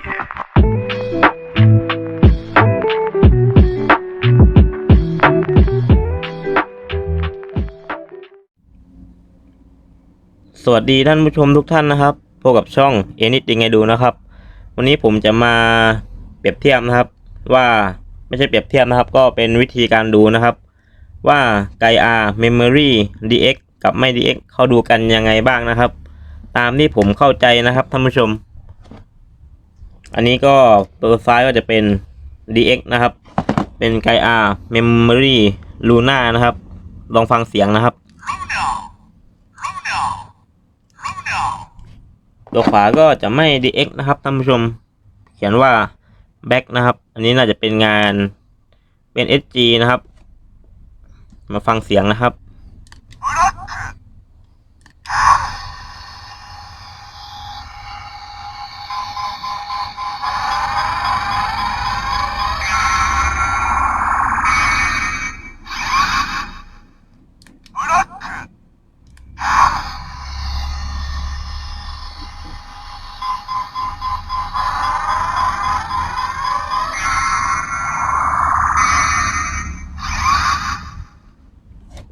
สวัสดีท่านผู้ชมทุกท่านนะครับ พบกับช่องเอนิติงไงดูนะครับ วันนี้ผมจะมาเปรียบเทียบนะครับ ว่าไม่ใช่เปรียบเทียบนะครับ ก็เป็นวิธีการดูนะครับ ว่าไก R Memory DX กับไม่ DX เขาดูกันยังไงบ้างนะครับ ตามที่ผมเข้าใจนะครับท่านผู้ชม อันนี้ก็ตัวซ้ายก็จะเป็น DX นะครับ เป็นไก R Memory Luna นะครับ ลองฟังเสียงนะครับ ตัวขวาก็จะไม่ DX นะครับท่านผู้ชม เขียนว่า back นะครับ อันนี้น่าจะเป็นงานเป็น SG นะครับ มาฟังเสียงนะครับ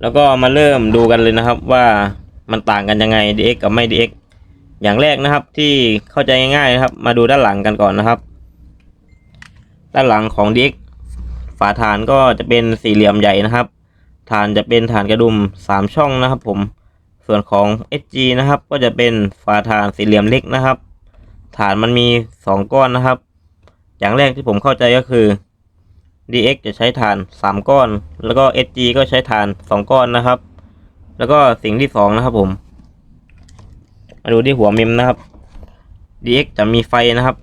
แล้วก็มาเริ่มดูกันเลยนะครับว่ามันต่างกันยังไง DX กับไม่ DX อย่างแรกนะครับที่เข้าใจง่ายๆนะครับ มาดูด้านหลังกันก่อนนะครับ ด้านหลังของ DX ฝาฐานก็จะเป็นสี่เหลี่ยมใหญ่นะครับ ฐานจะเป็นฐานกระดุมสามช่องนะครับ ผมส่วนของ SG นะครับก็จะเป็นฝาฐานสี่เหลี่ยมเล็กนะครับ ฐานมันมีสองก้อนนะครับ อย่างแรกที่ผมเข้าใจก็คือ DX จะใช้ฐาน 3 ก้อน แล้วก็ SG ก็ใช้ฐาน 2 ก้อนนะครับ แล้วก็สิ่งที่ 2 นะครับผม มาดูที่หัวเมมนะครับ DX จะมีไฟนะครับ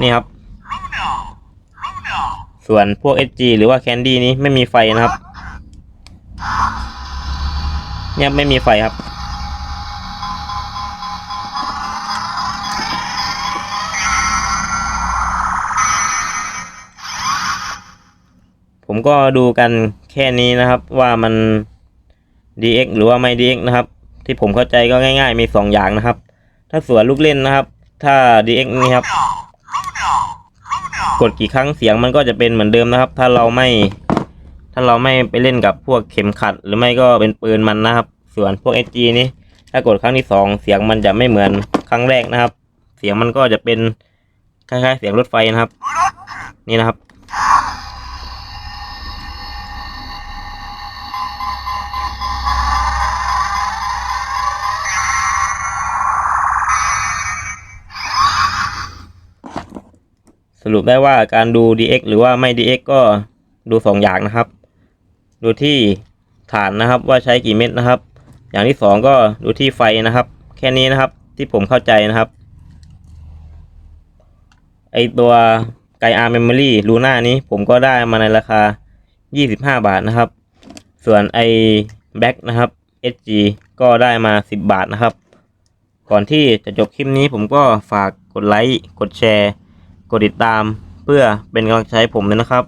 นี่ครับ ส่วนพวก SG หรือว่า Candy นี้ไม่มีไฟนะครับ เนี่ยไม่มีไฟครับ ผมก็ดูกันแค่นี้นะครับว่ามัน DX หรือว่าไม่ DX นะครับ ที่ผมเข้าใจก็ง่าย ๆ มีสองอย่างนะครับ ถ้าสวนลูกเล่นนะครับ ถ้า DX นี่ครับ กดกี่ครั้งเสียงมันก็จะเป็นเหมือนเดิมนะครับ ถ้าเราไม่ ถ้าเราไม่ไปเล่นกับพวกเข็มขัด หรือไม่ก็เป็นปืนมันนะครับ ส่วนพวก SG นี้ถ้ากดครั้งที่สองเสียงมันจะไม่เหมือนครั้งแรกนะครับ เสียงมันก็จะเป็นคล้ายๆเสียงรถไฟนะครับ นี่นะครับ รุปได้ว่าการดู DX หรือว่าไม่ DX ก็ดูสองอย่างนะครับ ดูที่ฐานนะครับว่าใช้กี่เม็ดนะครับ อย่างที่สองก็ดูที่ไฟนะครับ แค่นี้นะครับที่ผมเข้าใจนะครับไอตัวไกอาร์เมมโมรี่ลูน่านี้ผมก็ได้มาในราคา 25 บาทนะครับ ส่วนไอแบ็กนะครับ SG ก็ได้มา 10 บาทนะครับ ก่อนที่จะจบคลิปนี้ผมก็ฝากกดไลค์ กดแชร์ กดติดตามเพื่อเป็นกำลังใจให้ผมเลยนะครับ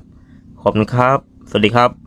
ขอบคุณครับ สวัสดีครับ